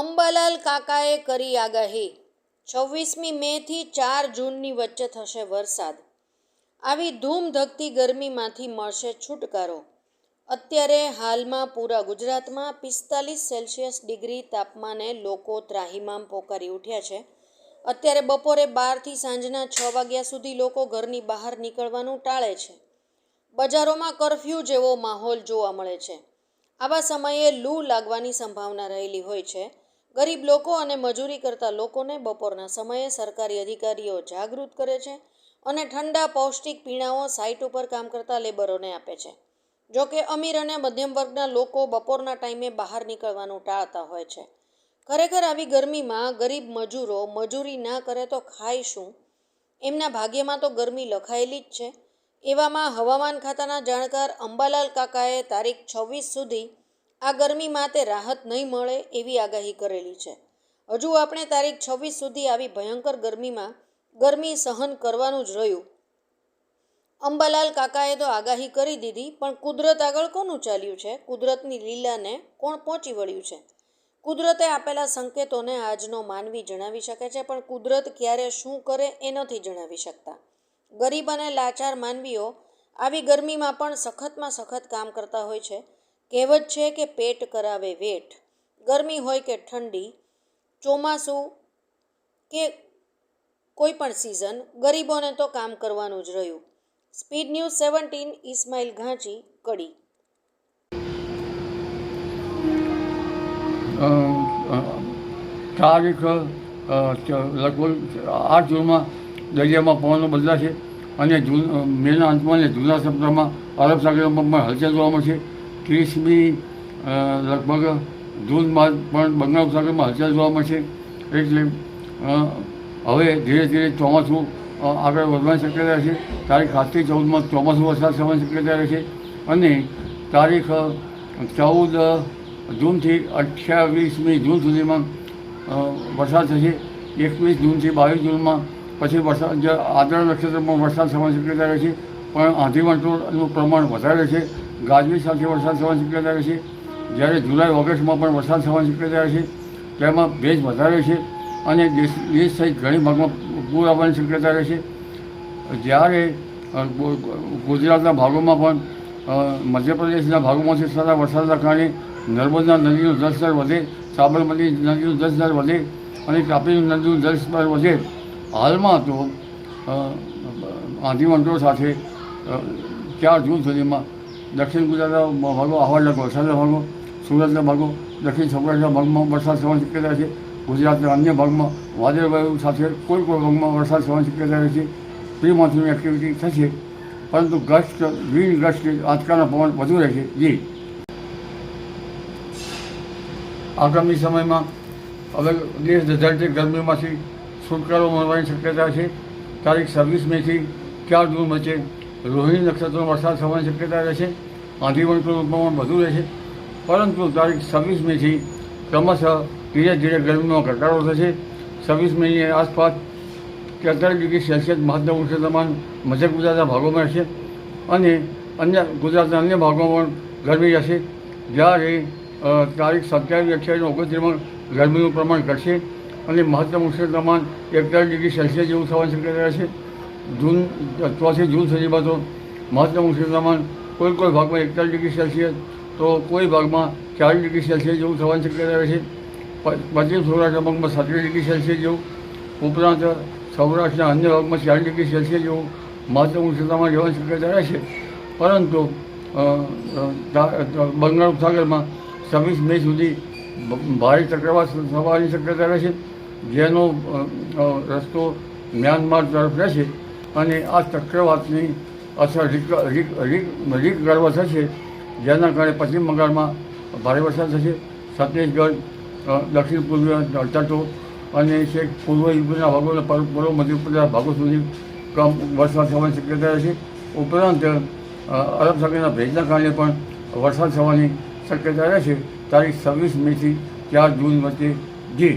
અંબાલાલ કાકાએ કરી આગાહી. છવ્વીસમી મેથી ચાર જૂનની વચ્ચે થશે વરસાદ. આવી ધૂમધકતી ગરમીમાંથી મળશે છુટકારો. અત્યારે હાલમાં પૂરા ગુજરાતમાં પિસ્તાલીસ સેલ્સિયસ ડિગ્રી તાપમાને લોકો ત્રાહિમામ પોકારી ઉઠ્યા છે. અત્યારે બપોરે બારથી સાંજના છ વાગ્યા સુધી લોકો ઘરની બહાર નીકળવાનું ટાળે છે. બજારોમાં કરફ્યુ જેવો માહોલ જોવા મળે છે. આવા સમયે લૂ લાગવાની સંભાવના રહેલી હોય છે. ગરીબ લોકો અને મજૂરી કરતા લોકોને બપોરના સમયે સરકારી અધિકારીઓ જાગૃત કરે છે અને ઠંડા પૌષ્ટિક પીણાઓ સાઇટ ઉપર કામ કરતા લેબરોને આપે છે. જો કે અમીર અને મધ્યમ વર્ગના લોકો બપોરના ટાઈમે બહાર નીકળવાનું ટાળતા હોય છે. ખરેખર આવી ગરમીમાં ગરીબ મજૂરો મજૂરી ના કરે તો ખાય શું? એમના ભાગ્યમાં તો ગરમી લખાયેલી જ છે. એવામાં હવામાન ખાતાના જાણકાર અંબાલાલ કાકાએ તારીખ છવ્વીસ સુધી આ ગરમીમાં તે રાહત નહીં મળે એવી આગાહી કરેલી છે. હજુ આપણે તારીખ છવ્વીસ સુધી આવી ભયંકર ગરમીમાં ગરમી સહન કરવાનું જ રહ્યું. અંબાલાલ કાકાએ તો આગાહી કરી દીધી, પણ કુદરત આગળ કોનું ચાલ્યું છે? કુદરતની લીલાને કોણ પહોંચી વળ્યું છે? કુદરતે આપેલા સંકેતોને આજનો માનવી જણાવી શકે છે, પણ કુદરત ક્યારે શું કરે એ નથી જણાવી શકતા. ગરીબ અને લાચાર માનવીઓ આવી ગરમીમાં પણ સખતમાં સખત કામ કરતા હોય છે. કહેવત છે કે પેટ કરાવે વેઠ. ગરમી હોય કે ઠંડી, ચોમાસું કે કોઈ પણ સિઝન ગરીબોને તો કામ કરવાનું જ રહ્યું. Speed news seventeen Ismail Ghanchi, Kadi. તારીખ લગભગ આઠ જૂનમાં દરિયામાં પવનો બદલાશે અને જૂન મેના અંતમાં અને જૂના સપ્તાહમાં અરબ સાગરમાં પણ હલચલ જોવા મળશે. ત્રીસમી લગભગ જૂન બાદ પણ બંગાળ ઉપસાગરમાં હલચલ જોવા મળશે. એટલે હવે ધીરે ધીરે ચોમાસું આગળ વધવાની શક્યતા રહેશે. તારીખ સાતથી ચૌદમાં ચોમાસું વરસાદ થવાની શક્યતા રહેશે. અને તારીખ ચૌદ જૂનથી અઠ્યાવીસમી જૂન સુધીમાં વરસાદ થશે. એકવીસ જૂનથી બાવીસ જૂનમાં પછી વરસાદ આદરણ આદરા નક્ષત્રમાં વરસાદ થવાની શક્યતા રહે છે પણ આંધી વંટોળનું પ્રમાણ વધારે છે ગાજવીજ સાથે વરસાદ થવાની શક્યતા રહે છે જ્યારે જુલાઈ, ઓગસ્ટમાં પણ વરસાદ થવાની શક્યતા રહે છે તેમાં ભેજ વધારે છે અને દેશ દેશ સહિત ઘણી ભાગમાં પૂર આવવાની શક્યતા રહે છે જ્યારે ગુજરાતના ભાગોમાં પણ મધ્યપ્રદેશના ભાગોમાંથી થતા વરસાદના કારણે નર્મદા નદીનું જળસ્તર વધે, સાબરમતી નદીનું જળસ્તર વધે અને તાપી નદીનું જળસ્તર વધે, હાલમાં તો આંધી સાથે ચાર જૂન સુધીમાં દક્ષિણ ગુજરાતના ભાગો આહવાડના વરસાદના ભાગો, સુરતના ભાગો, દક્ષિણ સૌરાષ્ટ્રના ભાગમાં વરસાદ થવાની શક્યતા છે. ગુજરાતના અન્ય ભાગમાં વાદળવાયુ સાથે કોઈ કોઈ ભાગમાં વરસાદ થવાની શક્યતા રહે છે. પ્રી મોન્સૂનની એક્ટિવિટી થશે, પરંતુ ગસ્ટ ગ્રીન ગસ્ટ આજકાલના પવન વધુ રહેશે જી. આગામી સમયમાં હવે દેશ ધરતી ગરમીમાંથી છુટકારો મળવાની શક્યતા છે. તારીખ છવ્વીસ મેથી ચાર જૂન વચ્ચે રોહિણી નક્ષત્રનો વરસાદ થવાની શક્યતા રહેશે. આંધી વંટોળનું પ્રમાણ વધુ રહેશે. પરંતુ તારીખ છવ્વીસ મેથી ક્રમશઃ ધીરે ધીરે ગરમીમાં ઘટાડો થશે. છવ્વીસ મેની આસપાસ તેતાલીસ ડિગ્રી સેલ્સિયસ મહત્તમ ઉષ્ણતામાન મધ્ય ગુજરાતના ભાગોમાં રહેશે અને અન્ય ગુજરાતના અન્ય ભાગોમાં પણ ગરમી રહેશે. જ્યારે તારીખ સત્યાવીસ, અઠ્યાવીસ ઓગણત્રીસમાં ગરમીનું પ્રમાણ ઘટશે અને મહત્તમ ઉષ્ણતામાન એકતાલીસ ડિગ્રી સેલ્સિયસ જેવું થવાની શક્યતા રહેશે. જૂન ચોથી જૂન સુધીમાં તો મહત્તમ ઉષ્ણતામાન કોઈ કોઈ ભાગમાં એકતાલીસ ડિગ્રી સેલ્સિયસ તો કોઈ ભાગમાં ચાલીસ ડિગ્રી સેલ્સિયસ જેવું થવાની શક્યતા રહે છે. પશ્ચિમ સૌરાષ્ટ્રના ભાગમાં સાત્રીસ ડિગ્રી સેલ્સિયસ જેવું ઉપરાંત સૌરાષ્ટ્રના અન્ય ભાગમાં ચાલીસ ડિગ્રી સેલ્સિયસ જેવું મહત્તમ ઉષ્ણતામાન રહેવાની શક્યતા રહે છે. પરંતુ બંગાળ ઉપસાગરમાં છવ્વીસ મે સુધી ભારે ચક્રવાત થવાની શક્યતા રહેશે જેનો અ, અ, રસ્તો મ્યાનમાર તરફ રહેશે. અને આ ચક્રવાતની અસર રીક ગર્વ થશે, જેના કારણે પશ્ચિમ બંગાળમાં ભારે વરસાદ થશે. છત્તીસગઢ દક્ષિણ પૂર્વીય તટો અને છેક પૂર્વ યુપીના ભાગોના પૂર્વ પૂર્વ મધ્યપ્રદેશના ભાગો સુધી કમ વરસાદ થવાની શક્યતા રહેશે. ઉપરાંત અરબ ભેજના કારણે પણ વરસાદ થવાની શક્યતા રહેશે. તારીખ છવ્વીસ મેથી ચાર જૂન વચ્ચે જી